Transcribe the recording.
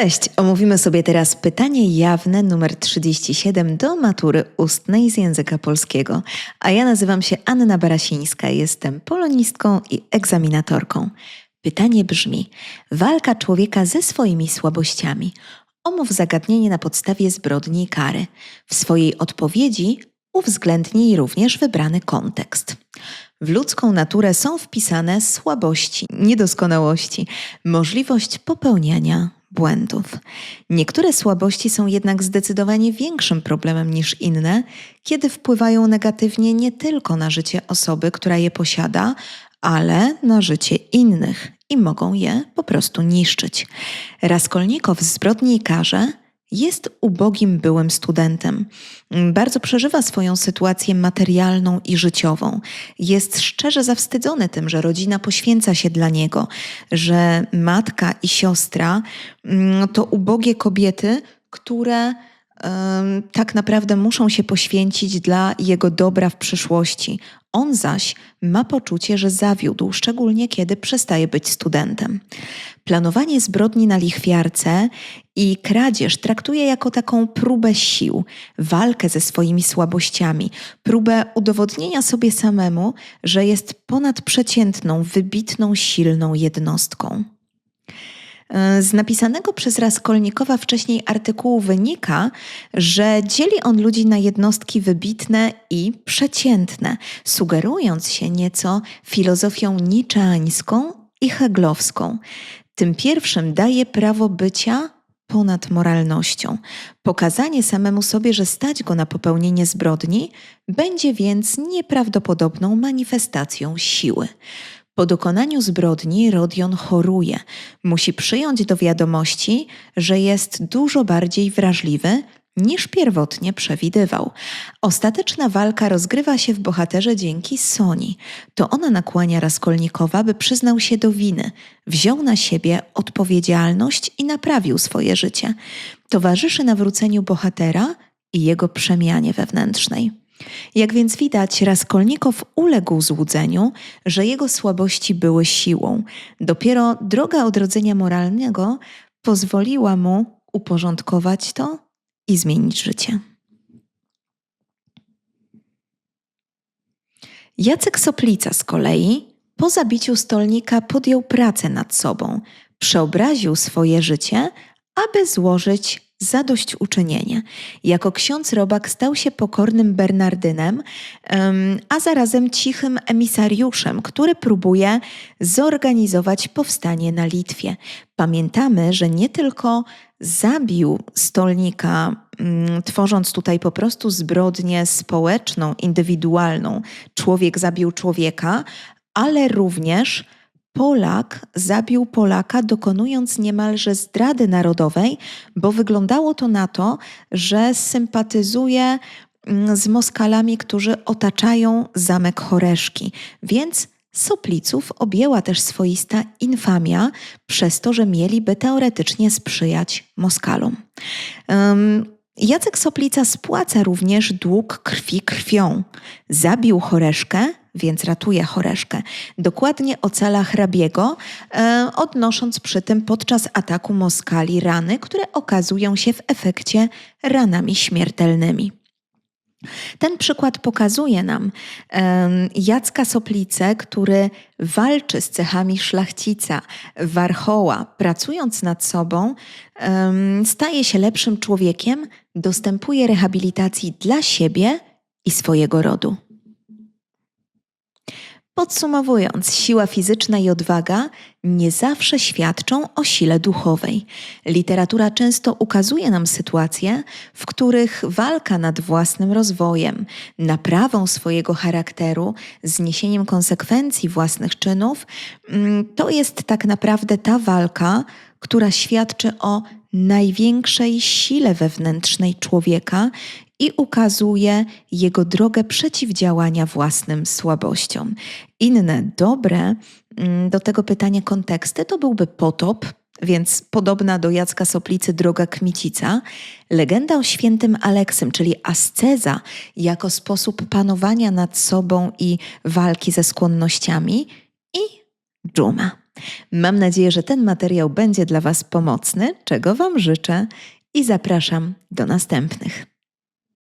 Cześć! Omówimy sobie teraz pytanie jawne numer 37 do matury ustnej z języka polskiego. A ja nazywam się Anna Barasińska, jestem polonistką i egzaminatorką. Pytanie brzmi: walka człowieka ze swoimi słabościami. Omów zagadnienie na podstawie zbrodni i kary. W swojej odpowiedzi uwzględnij również wybrany kontekst. W ludzką naturę są wpisane słabości, niedoskonałości, możliwość popełniania błędów. Niektóre słabości są jednak zdecydowanie większym problemem niż inne, kiedy wpływają negatywnie nie tylko na życie osoby, która je posiada, ale na życie innych i mogą je po prostu niszczyć. Raskolnikow zbrodni karze jest ubogim byłym studentem. Bardzo przeżywa swoją sytuację materialną i życiową. Jest szczerze zawstydzony tym, że rodzina poświęca się dla niego, że matka i siostra mm, to ubogie kobiety, które tak naprawdę muszą się poświęcić dla jego dobra w przyszłości. On zaś ma poczucie, że zawiódł, szczególnie kiedy przestaje być studentem. Planowanie zbrodni na lichwiarce i kradzież traktuje jako taką próbę sił, walkę ze swoimi słabościami, próbę udowodnienia sobie samemu, że jest ponadprzeciętną, wybitną, silną jednostką. Z napisanego przez Raskolnikowa wcześniej artykułu wynika, że dzieli on ludzi na jednostki wybitne i przeciętne, sugerując się nieco filozofią niczeańską i heglowską. Tym pierwszym daje prawo bycia ponad moralnością. Pokazanie samemu sobie, że stać go na popełnienie zbrodni, będzie więc nieprawdopodobną manifestacją siły. Po dokonaniu zbrodni Rodion choruje. Musi przyjąć do wiadomości, że jest dużo bardziej wrażliwy niż pierwotnie przewidywał. Ostateczna walka rozgrywa się w bohaterze dzięki Soni. To ona nakłania Raskolnikowa, by przyznał się do winy, wziął na siebie odpowiedzialność i naprawił swoje życie. Towarzyszy nawróceniu bohatera i jego przemianie wewnętrznej. Jak więc widać, Raskolnikow uległ złudzeniu, że jego słabości były siłą. Dopiero droga odrodzenia moralnego pozwoliła mu uporządkować to i zmienić życie. Jacek Soplica z kolei po zabiciu stolnika podjął pracę nad sobą, przeobraził swoje życie, aby złożyć zadośćuczynienie. Jako ksiądz robak stał się pokornym Bernardynem, a zarazem cichym emisariuszem, który próbuje zorganizować powstanie na Litwie. Pamiętamy, że nie tylko zabił stolnika, mm, tworząc tutaj po prostu zbrodnię społeczną, indywidualną. Człowiek zabił człowieka, ale również Polak zabił Polaka, dokonując niemalże zdrady narodowej, bo wyglądało to na to, że sympatyzuje mm, z Moskalami, którzy otaczają zamek Choreszki. Więc Sopliców objęła też swoista infamia przez to, że mieliby teoretycznie sprzyjać Moskalom. Jacek Soplica spłaca również dług krwi krwią. Zabił Choreszkę, więc ratuje Choreszkę. Dokładnie ocala hrabiego, e, odnosząc przy tym podczas ataku Moskali rany, które okazują się w efekcie ranami śmiertelnymi. Ten przykład pokazuje nam Jacka Soplicę, który walczy z cechami szlachcica, warchoła, pracując nad sobą, staje się lepszym człowiekiem, dostępuje rehabilitacji dla siebie i swojego rodu. Podsumowując, siła fizyczna i odwaga nie zawsze świadczą o sile duchowej. Literatura często ukazuje nam sytuacje, w których walka nad własnym rozwojem, naprawą swojego charakteru, zniesieniem konsekwencji własnych czynów, mm, to jest tak naprawdę ta walka, która świadczy o największej sile wewnętrznej człowieka i ukazuje jego drogę przeciwdziałania własnym słabościom. Inne dobre mm, do tego pytania konteksty to byłby potop, więc podobna do Jacka Soplicy droga Kmicica, legenda o świętym Aleksym, czyli asceza jako sposób panowania nad sobą i walki ze skłonnościami i dżuma. Mam nadzieję, że ten materiał będzie dla Was pomocny, czego Wam życzę i zapraszam do następnych.